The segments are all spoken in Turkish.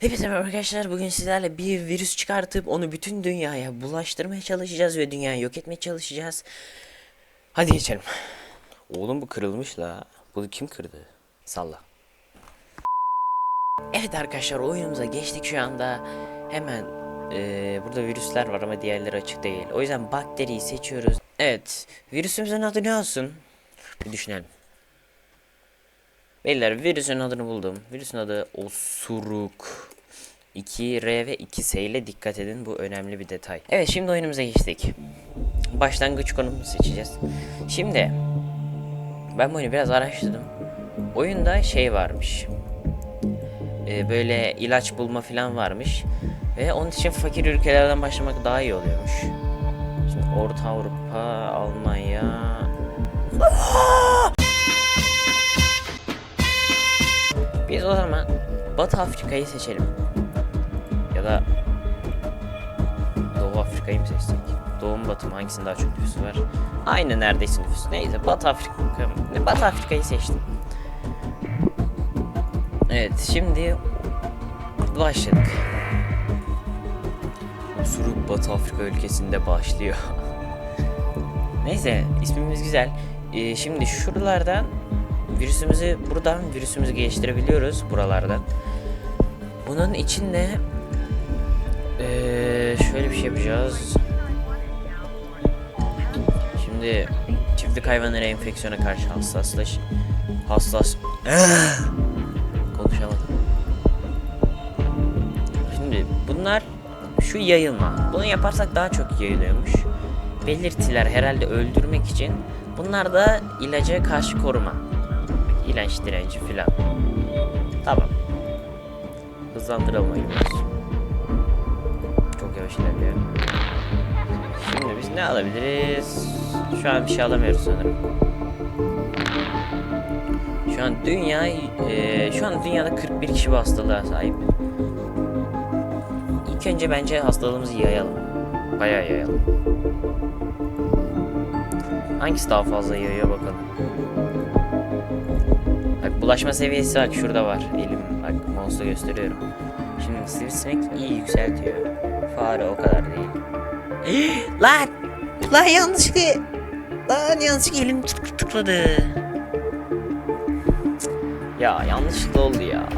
Hepinize merhaba arkadaşlar. Bugün sizlerle bir virüs çıkartıp onu bütün dünyaya bulaştırmaya çalışacağız ve dünyayı yok etmeye çalışacağız. Hadi geçelim. Oğlum bu kırılmış la. Bunu kim kırdı? Salla. Evet arkadaşlar oyunumuza geçtik şu anda. Hemen eee, burada virüsler var ama diğerleri açık değil. O yüzden bakteriyi seçiyoruz. Evet. Virüsümüzün adı ne olsun? Bir düşünelim. Beyler virüsün adını buldum. Virüsün adı osuruk. 2R ve 2S ile dikkat edin bu önemli bir detay. Evet şimdi oyunumuza geçtik. Başlangıç konumuzu seçeceğiz. Şimdi ben bu oyunu biraz araştırdım. Oyunda şey varmış. Ee, böyle ilaç bulma falan varmış. Ve onun için fakir ülkelerden başlamak daha iyi oluyormuş. Şimdi Orta Avrupa, Almanya, Biz o zaman Batı Afrika'yı seçelim. Ya da Doğu Afrika'yı mı seçsek? Doğu mu Batı mı? Hangisinin daha çok nüfusu var? Aynı neredeyse nüfus. Neyse Batı Afrika. Batı Afrika'yı seçtim. Evet şimdi başladık. Osuruk Batı Afrika ülkesinde başlıyor. Neyse ismimiz güzel. Ee, şimdi şuralardan virüsümüzü buradan virüsümüzü geliştirebiliyoruz buralardan. Bunun için de eee, şöyle bir şey yapacağız. Şimdi çiftlik hayvanları enfeksiyona karşı hassaslaş hassas konuşamadım. Şimdi bunlar şu yayılma. Bunu yaparsak daha çok yayılıyormuş. Belirtiler herhalde öldürmek için. Bunlar da ilaca karşı koruma. İlaç direnci filan. Tamam. Hızlandıralım oyunu biraz. Çok yavaş ilerliyor. Şimdi biz ne alabiliriz? Şu an bir şey alamıyoruz sanırım. Şu an dünya eee, şu an dünyada 41 kişi bu hastalığa sahip. İlk önce bence hastalığımızı yayalım. Bayağı yayalım. Hangisi daha fazla yayıyor bakalım. Bak bulaşma seviyesi bak şurada var. Elim bak mouse'la gösteriyorum. Şimdi sivrisinek iyi yükseltiyor. Fare o kadar değil. lan! Lan yanlışlıkla... Lan yanlışlıkla elim tık tıkladı. Ya yanlışlıkla oldu ya.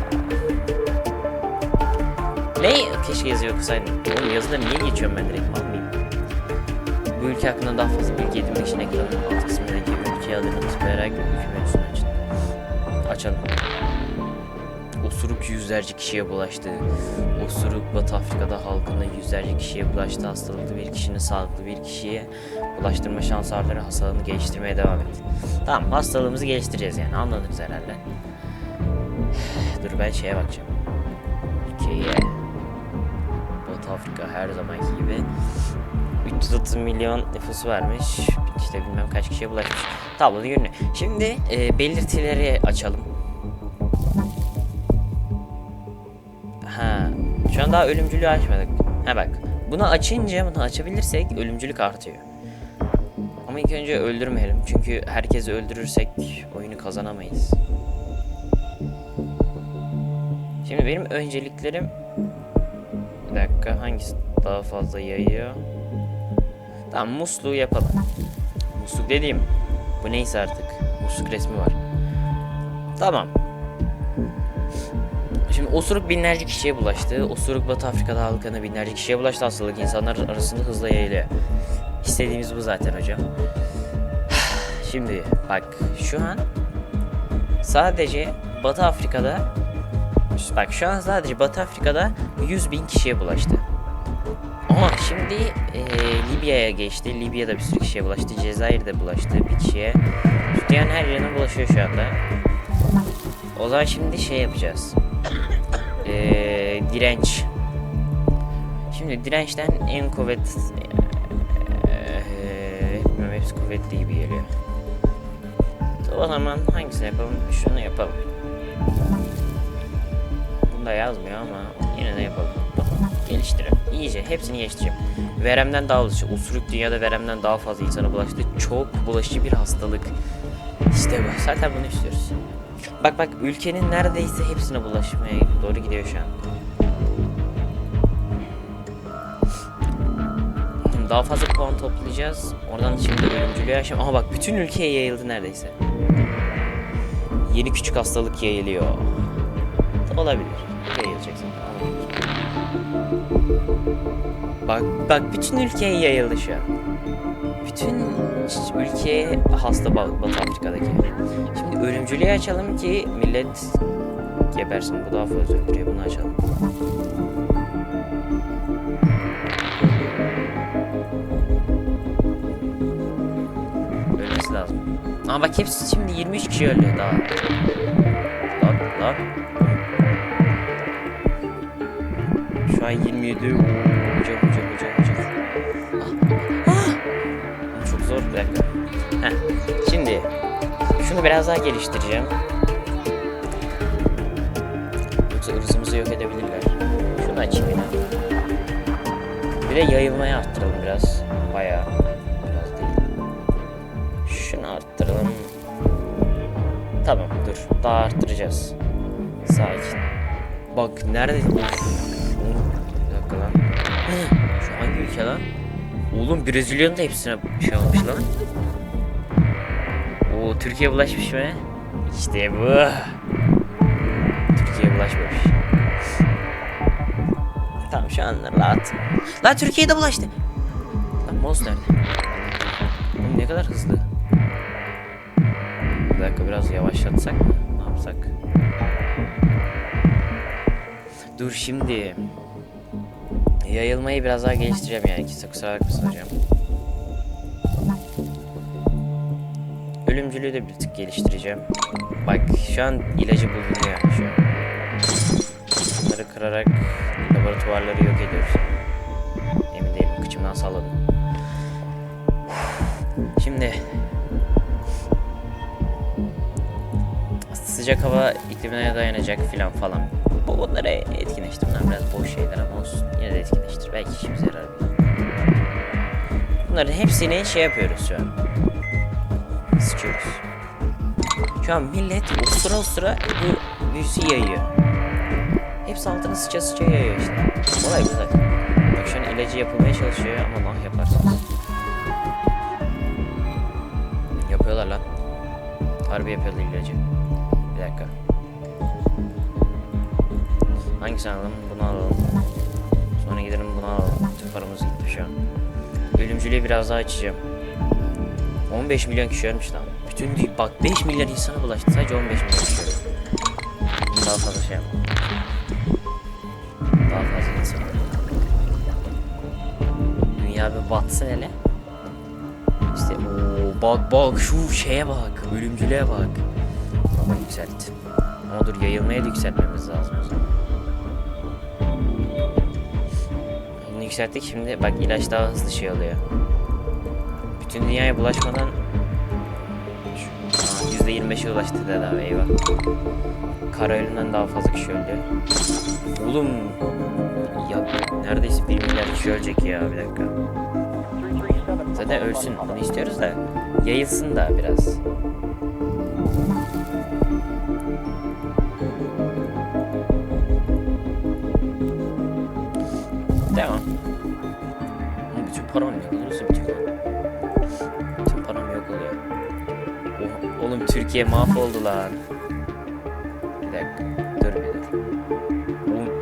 Ne? Keşke yazı okusaydım. Oğlum yazıları niye geçiyorum ben direkt mal mıyım? Bu ülke hakkında daha fazla bilgi edinmek için ekranın alt kısmındaki ülke adını tıklayarak ülke Açalım. Osuruk yüzlerce kişiye bulaştı. Osuruk Batı Afrika'da halkında yüzlerce kişiye bulaştı. Hastalıklı bir kişinin sağlıklı bir kişiye bulaştırma şansı artırır. Hastalığını geliştirmeye devam et. Tamam hastalığımızı geliştireceğiz yani anladınız herhalde. Dur ben şeye bakacağım. Ülkeye. Batı Afrika her zamanki gibi 330 milyon nüfusu varmış. İşte bilmem kaç kişiye bulaşmış. Tabloda görünüyor. Şimdi e, belirtileri açalım. Ha, şu an daha ölümcülüğü açmadık. Ha bak. Bunu açınca, bunu açabilirsek ölümcülük artıyor. Ama ilk önce öldürmeyelim. Çünkü herkesi öldürürsek oyunu kazanamayız. Şimdi benim önceliklerim... Bir dakika hangisi daha fazla yayıyor? Tamam musluğu yapalım. Musluk dediğim bu neyse artık. Musluk resmi var. Tamam. Şimdi osuruk binlerce kişiye bulaştı. Osuruk Batı Afrika'da halkına binlerce kişiye bulaştı. Hastalık insanlar arasında hızla yayılıyor. İstediğimiz bu zaten hocam. Şimdi bak şu an sadece Batı Afrika'da bak şu an sadece Batı Afrika'da 100 bin kişiye bulaştı. Şimdi e, Libya'ya geçti. Libya'da bir sürü kişiye bulaştı. Cezayir'de bulaştı bir kişiye. Dünyanın her yerine bulaşıyor şu anda. O zaman şimdi şey yapacağız. E, direnç. Şimdi dirençten en kuvvet... E, bilmiyorum hepsi kuvvetli gibi geliyor. O zaman hangisini yapalım? Şunu yapalım. Bunda yazmıyor ama yine de yapalım geliştirip iyice hepsini geliştirip veremden daha bulaşıcı. Usuruk dünyada veremden daha fazla insana bulaştı. Çok bulaşıcı bir hastalık. İşte bu. Zaten bunu istiyoruz. Bak bak ülkenin neredeyse hepsine bulaşmaya doğru gidiyor şu an. Daha fazla puan toplayacağız. Oradan şimdi ölümcülüğü yaşam. Aha bak bütün ülkeye yayıldı neredeyse. Yeni küçük hastalık yayılıyor. Olabilir. Bak bak bütün ülkeye yayıldı. Bütün ülkeye hasta Ba- Batı Afrika'daki. Şimdi ölümcülüğü açalım ki millet gebersin. Bu daha fazla öldürüyor. Bunu açalım. Ölmesi lazım. Ama bak hepsi şimdi 23 kişi öldü daha. Lan lan. Şu an 27. şunu biraz daha geliştireceğim. Yoksa ırzımızı yok edebilirler. Şunu açayım. Bir de yayılmayı arttıralım biraz. Bayağı. Biraz değil. Şunu arttıralım. Tamam dur. Daha arttıracağız. Sakin. Bak nerede? Bir dakika lan. Şu hangi ülke lan? Oğlum Brezilya'nın da hepsine şey olmuş lan. Oo Türkiye bulaşmış mı? İşte bu. Türkiye bulaşmamış. Tamam şu an rahat. Lan Türkiye'de bulaştı. Lan mouse nerede? Oğlum ne kadar hızlı. Bir dakika biraz yavaşlatsak mı? Ne yapsak? Dur şimdi. Yayılmayı biraz daha geliştireceğim yani. Kimse kusura bakmasın hocam. Ölümcülüğü de bir tık geliştireceğim. Bak şu an ilacı bulunuyor şu an. Bunları kırarak laboratuvarları yok ediyoruz. Emin değilim. Kıçımdan salladım. Şimdi sıcak hava iklimine dayanacak filan falan. Bu bunları etkinleştirmem biraz boş şeyler ama olsun. Yine de etkinleştir. Belki işimize yarar. Bunların hepsini şey yapıyoruz şu an. Sıçıyoruz. Şu an millet osura osura bu virüsü yayıyor. Hepsi altına sıça sıça yayıyor işte. Olay bu zaten. Bak şu an ilacı yapılmaya çalışıyor ama nah yaparsınız. Yapıyorlar lan. Harbi yapıyorlar ilacı. Bir dakika. Hangisini alalım? Bunu alalım. Sonra gidelim bunu alalım. Tüm paramız gitti şu an. Ölümcülüğü biraz daha açacağım. 15 milyon kişi ölmüş lan. Bütün değil bak 5 milyon insana bulaştı. Sadece 15 milyon kişi öldü. Daha fazla şey yapalım. Daha fazla insan. Dünya bir batsın hele. İşte o bak bak şu şeye bak. Ölümcülüğe bak. Ama yükselt. Ama dur yayılmaya da yükseltmemiz lazım o zaman. Bunu yükselttik şimdi bak ilaç daha hızlı şey oluyor. Bütün dünyaya bulaşmadan şu- Aa, %25'e ulaştı tedavi eyvah. Kara ölümden daha fazla kişi öldü. Oğlum ya neredeyse 1 milyar kişi ölecek ya bir dakika. Zaten ölsün bunu istiyoruz da yayılsın da biraz. Oğlum Türkiye mahvoldu lan. Bir dakika. Dur bir dur. Oğlum,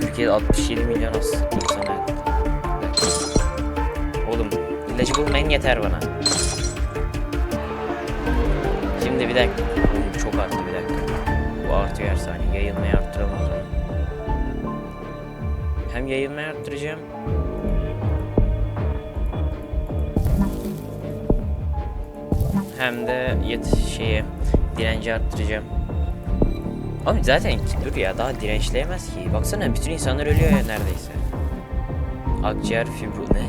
Türkiye'de 67 milyon. Bir dakika. Oğlum ilacı bulmayın yeter bana. Şimdi bir dakika. Oğlum çok arttı bir dakika. Bu artıyor her saniye. Yayılmayı arttıralım o zaman. Hem yayılmayı arttıracağım. Hem de yet şeye direnci arttıracağım. Abi zaten dur ya daha dirençleyemez ki. Baksana bütün insanlar ölüyor ya neredeyse. Akciğer fibro ne?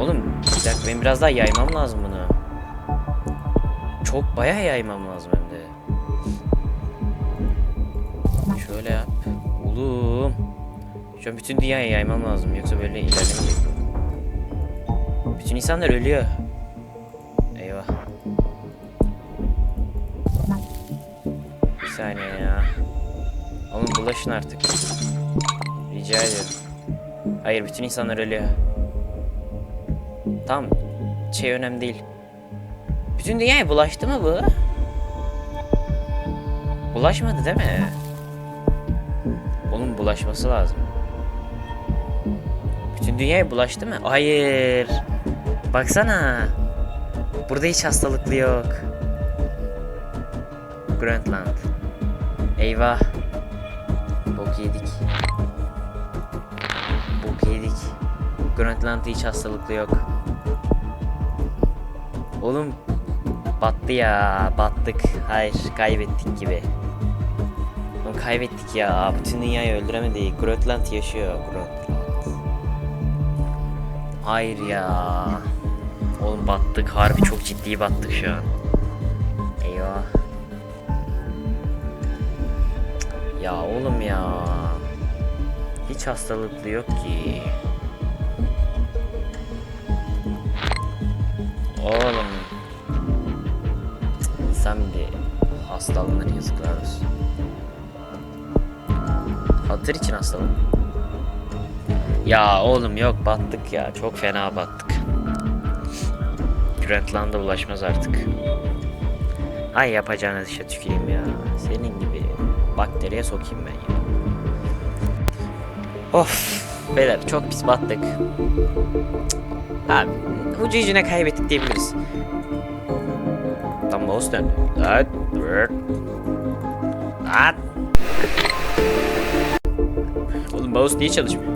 Oğlum bir dakika benim biraz daha yaymam lazım bunu. Çok bayağı yaymam lazım hem de. Şöyle yap. Oğlum. Şu an bütün dünyaya yaymam lazım yoksa böyle ilerlemeyecek. Bütün insanlar ölüyor. Eyvah. Bir saniye ya. Oğlum bulaşın artık. Rica ediyorum. Hayır bütün insanlar ölüyor. Tamam. Şey önemli değil. Bütün dünyaya bulaştı mı bu? Bulaşmadı değil mi? Onun bulaşması lazım. Bütün dünyaya bulaştı mı? Hayır. Baksana. Burada hiç hastalıklı yok. Grantland. Eyvah. Bok yedik. Bok yedik. Grantland'da hiç hastalıklı yok. Oğlum battı ya battık. Hayır kaybettik gibi. Oğlum kaybettik ya. Bütün dünyayı öldüremedik. Grönland yaşıyor. Grönland. Hayır ya. Oğlum battık. Harbi çok ciddi battık şu an. Eyvah. Ya oğlum ya. Hiç hastalıklı yok ki. Oğlum. İnsan bir hastalanır yazıklar olsun. Hatır için hastalık. Ya oğlum yok battık ya. Çok fena battık. Grönland'a ulaşmaz artık. Ay yapacağınız işe tüküreyim ya. Senin gibi bakteriye sokayım ben ya. Of. Beyler çok pis battık. Cık. Abi ucu yüzüne kaybettik diyebiliriz. Tam mouse döndü. At. At. Oğlum mouse niye çalışmıyor?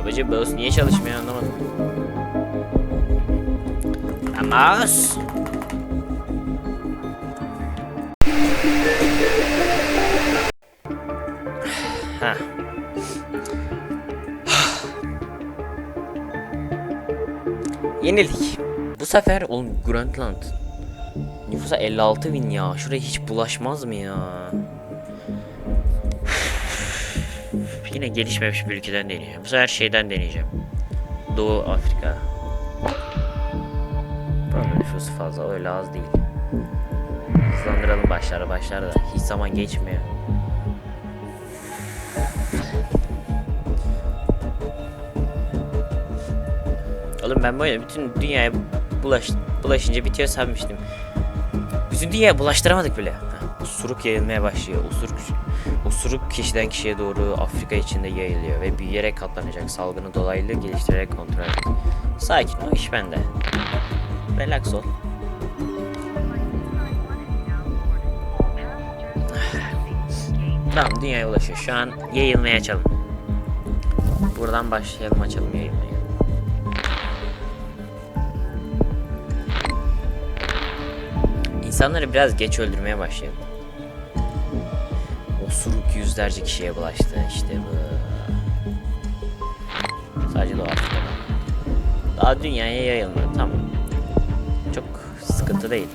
Babacım mouse niye çalışmıyor anlamadım. Ha. Yenildik. Bu sefer oğlum Grönland nüfusa 56 bin ya. Şuraya hiç bulaşmaz mı ya? Yine gelişmemiş bir ülkeden deneyeceğim. Bu sefer şeyden deneyeceğim. Doğu Afrika. Buranın nüfusu fazla öyle az değil. Hızlandıralım başları başları da. Hiç zaman geçmiyor. Oğlum ben böyle bütün dünyaya bulaş, bulaşınca bitiyor sanmıştım. Bütün dünyaya bulaştıramadık bile. Heh, Osuruk yayılmaya başlıyor. Osuruk, osuruk kişiden kişiye doğru Afrika içinde yayılıyor ve büyüyerek katlanacak. Salgını dolaylı geliştirerek kontrol et. Sakin o iş bende. Relax ol. Tamam dünyaya ulaşıyor. Şu an yayılmaya açalım. Buradan başlayalım açalım yayılmayı. İnsanları biraz geç öldürmeye başlayalım. Osuruk yüzlerce kişiye bulaştı işte bu. Sadece Doğu. Daha dünyaya yayılmadı tamam. Sıkıntı değil.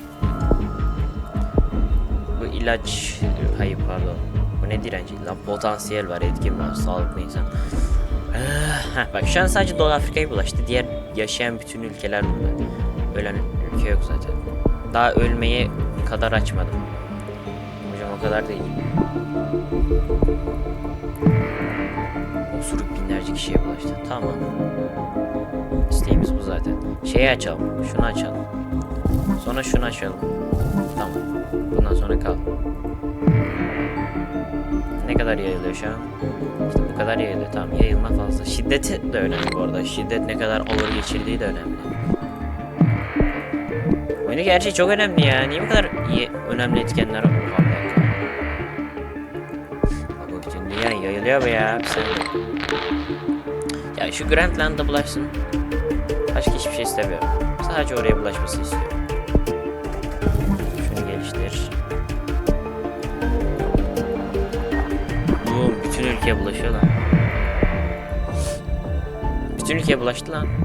Bu ilaç... Hayır pardon. Bu ne direnci? Lan potansiyel var, etkin var, sağlıklı insan. Ah, Heh, bak şu an sadece Doğu Afrika'ya bulaştı. Diğer yaşayan bütün ülkeler burada. Ölen ülke yok zaten. Daha ölmeye kadar açmadım. Hocam o kadar değil. Osuruk binlerce kişiye bulaştı. Tamam. İsteğimiz bu zaten. Şeyi açalım. Şunu açalım. Sonra şunu açalım. Tamam. Bundan sonra kal. Ne kadar yayılıyor şu an? İşte bu kadar yayılıyor. Tamam yayılma fazla. Şiddeti de önemli bu arada. Şiddet ne kadar ağır geçirdiği de önemli. Oyunu gerçi çok önemli ya. Niye bu kadar iyi, önemli etkenler var? Bak yayılıyor be ya. Ya şu Grandland'a bulaşsın. Başka hiçbir şey istemiyorum. Sadece oraya bulaşması istiyorum. Ülkeye bulaşıyor lan. Bütün ülkeye bulaştı lan.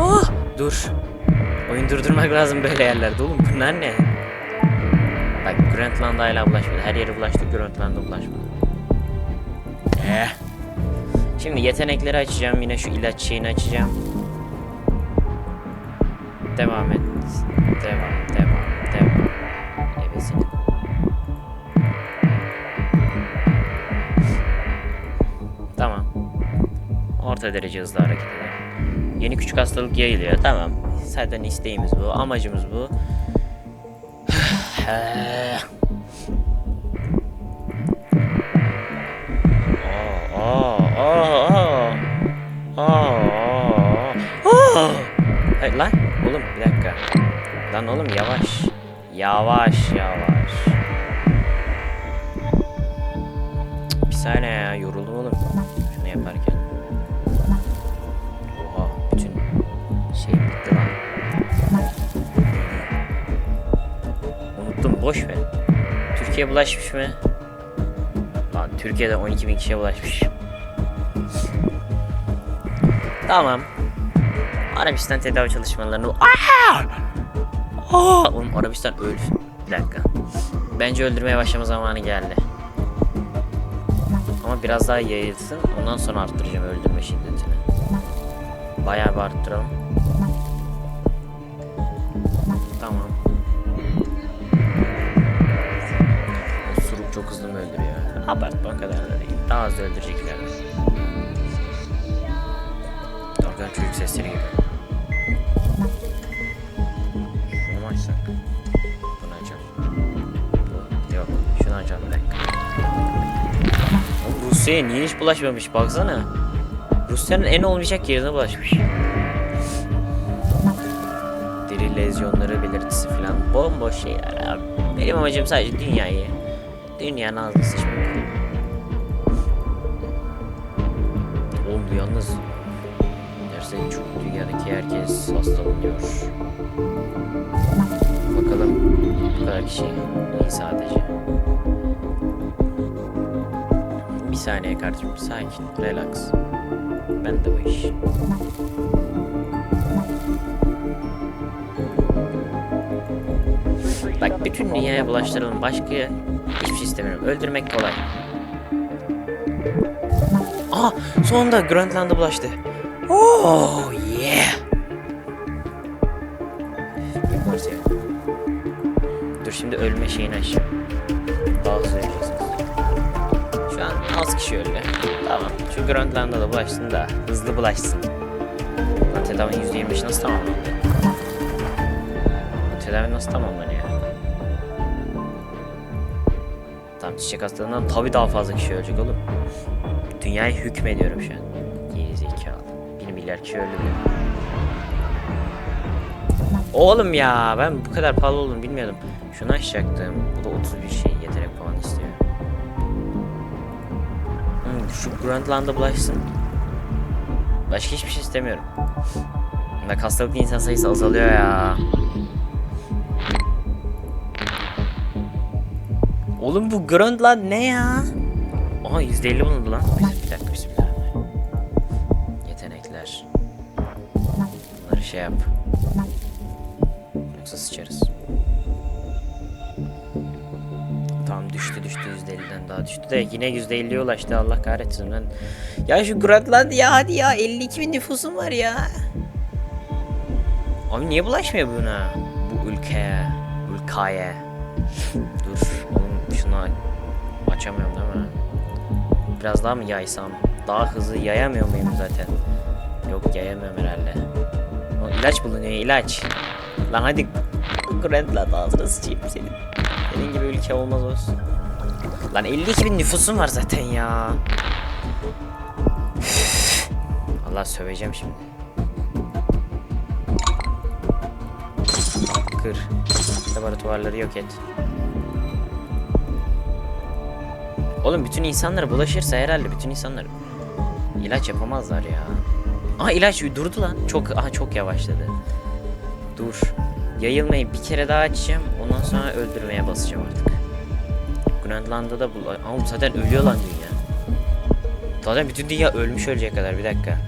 Ah, dur. Oyun durdurmak lazım böyle yerlerde oğlum. Bunlar ne? Bak Grönland'a hala bulaşmadı. Her yere bulaştı Grönland'a bulaşmadı. Eh. Şimdi yetenekleri açacağım. Yine şu ilaç şeyini açacağım. Devam et. Devam, devam, devam. Orta derece hızlı hareket eder. Yeni küçük hastalık yayılıyor. Tamam. Zaten isteğimiz bu. Amacımız bu. Hayır lan oğlum bir dakika. Lan oğlum yavaş. Yavaş yavaş. Bir saniye ya yoruldum boş ver. Türkiye bulaşmış mı? Lan Türkiye'de 12 bin kişiye bulaşmış. Tamam. Arabistan tedavi çalışmalarını... Aa! Aa! Oğlum Arabistan öl. Bir dakika. Bence öldürmeye başlama zamanı geldi. Ama biraz daha yayılsın. Ondan sonra arttıracağım öldürme şiddetini. Bayağı bir arttıralım. Abartma o kadar da değil. Daha hızlı öldürecekler. Arkadan çocuk sesleri geliyor. Şunu açsak? Bunu açalım. Bu- Yok, şunu açalım bir dakika. Rusya'ya niye hiç bulaşmamış baksana. Rusya'nın en olmayacak yerine bulaşmış. Deri lezyonları belirtisi falan bomboş şeyler abi. Benim amacım sadece dünyayı, dünyanın ağzına sıçmak. Dünyadaki herkes hastalanıyor. Bakalım bu kadar kişi iyi sadece. Bir saniye kardeşim sakin relax. Ben de bu iş. Bak bütün dünyaya bulaştıralım. Başka hiçbir şey istemiyorum. Öldürmek kolay. Aa sonunda Grönland'a bulaştı. Oh ölme şeyini açacağım. Daha hızlı. Şu an az kişi öldü. Tamam. Şu Grönland'a da bulaşsın da hızlı bulaşsın. Lan tedavi %25 nasıl tamamlandı? Bu tedavi nasıl tamamlanıyor? Tamam çiçek hastalığından tabii daha fazla kişi ölecek oğlum. Dünyaya hükmediyorum şu an. Geri zekalı. Bir milyar kişi öldü bile. Oğlum ya ben bu kadar pahalı olduğunu bilmiyordum. Şunu açacaktım. Bu da 31 şey yetenek puan istiyor. Hmm, şu Grandland'a bulaşsın. Başka hiçbir şey istemiyorum. Bak hastalıklı insan sayısı azalıyor ya. Oğlum bu Grönland ne ya? Aha %50 bulundu lan. Bir dakika bismillah. Yetenekler. Bunları şey yap. Yoksa sıçarız. Tamam düştü düştü %50'den daha düştü de yine %50'ye ulaştı Allah kahretsin ben. Ya şu Grönland ya hadi ya 52 bin nüfusum var ya. Abi niye bulaşmıyor buna? Bu ülkeye. Ülkeye. Dur oğlum şunu açamıyorum değil mi? Biraz daha mı yaysam? Daha hızlı yayamıyor muyum zaten? Yok yayamıyorum herhalde. O ilaç bulunuyor ilaç. Lan hadi Grandland ağzına sıçayım senin. Senin gibi ülke olmaz olsun. Lan 52 bin nüfusum var zaten ya. Allah söveceğim şimdi. Kır. Laboratuvarları yok et. Oğlum bütün insanlara bulaşırsa herhalde bütün insanlar ilaç yapamazlar ya. Aa ilaç durdu lan. Çok aha çok yavaşladı. Dur. Yayılmayı bir kere daha açacağım. Ondan sonra öldürmeye basacağım artık. Grönland'da da bu. Ama zaten ölüyor lan dünya. Zaten bütün dünya ölmüş ölecek kadar bir dakika.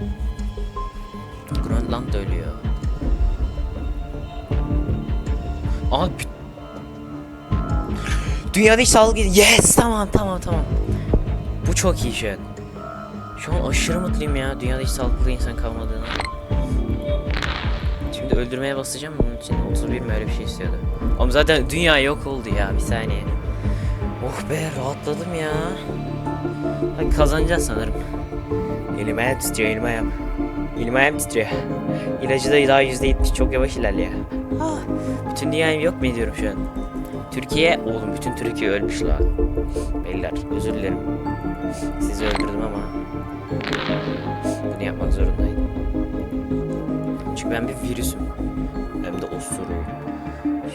Grönland da ölüyor. Aa Dünyada hiç sağlık Yes tamam tamam tamam. Bu çok iyi şu an. Şu an aşırı mutluyum ya. Dünyada hiç sağlıklı insan kalmadığına. Öldürmeye basacağım. Bunun için 31 mi öyle bir şey istiyordu. Ama zaten dünya yok oldu ya. Bir saniye. Oh be rahatladım ya. Bak kazanacağız sanırım. Elim ayağım titriyor elim ayağım. Elim ayağım titriyor. İlacı da daha yüzde yetmiş çok yavaş ilerliyor. Ah, bütün dünyayı yok mu ediyorum şu an? Türkiye, oğlum bütün Türkiye ölmüş la. Beyler özür dilerim. Sizi öldürdüm ama bunu yapmak zorundaydım. Ben bir virüsüm. Hem de osuruğum.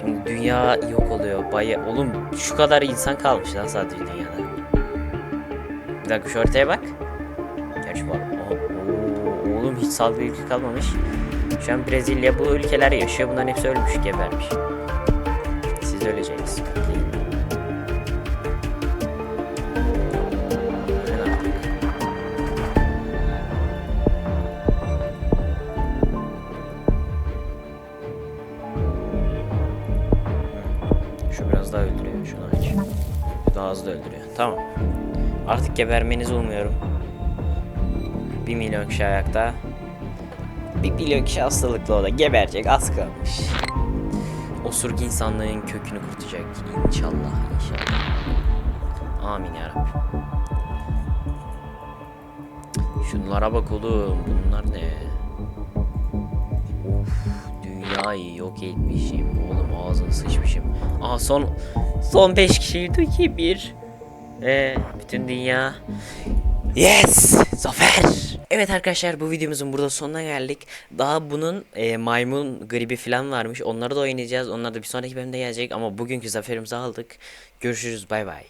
Şimdi dünya yok oluyor. Baya oğlum şu kadar insan kalmış lan sadece dünyada. Bir dakika şu haritaya bak. Gerçi var. Oğlum hiç salgı ülke kalmamış. Şu an Brezilya bu ülkeler yaşıyor. Bunların hepsi ölmüş, gebermiş. Siz öleceksiniz. Artık gebermenizi umuyorum. 1 milyon kişi ayakta. 1 milyon kişi hastalıklı o da geberecek az kalmış. Osuruk insanlığın kökünü kurtacak. İnşallah inşallah. Amin yarabbim. Şunlara bak oğlum. Bunlar ne? Of dünyayı yok etmişim. Oğlum ağzını sıçmışım. Aha son son 5 kişiydi ki bir. Ee, bütün dünya Yes! Zafer! Evet arkadaşlar bu videomuzun burada sonuna geldik. Daha bunun e, maymun gribi falan varmış. Onları da oynayacağız. Onlar da bir sonraki bölümde gelecek. Ama bugünkü zaferimizi aldık. Görüşürüz. Bay bay.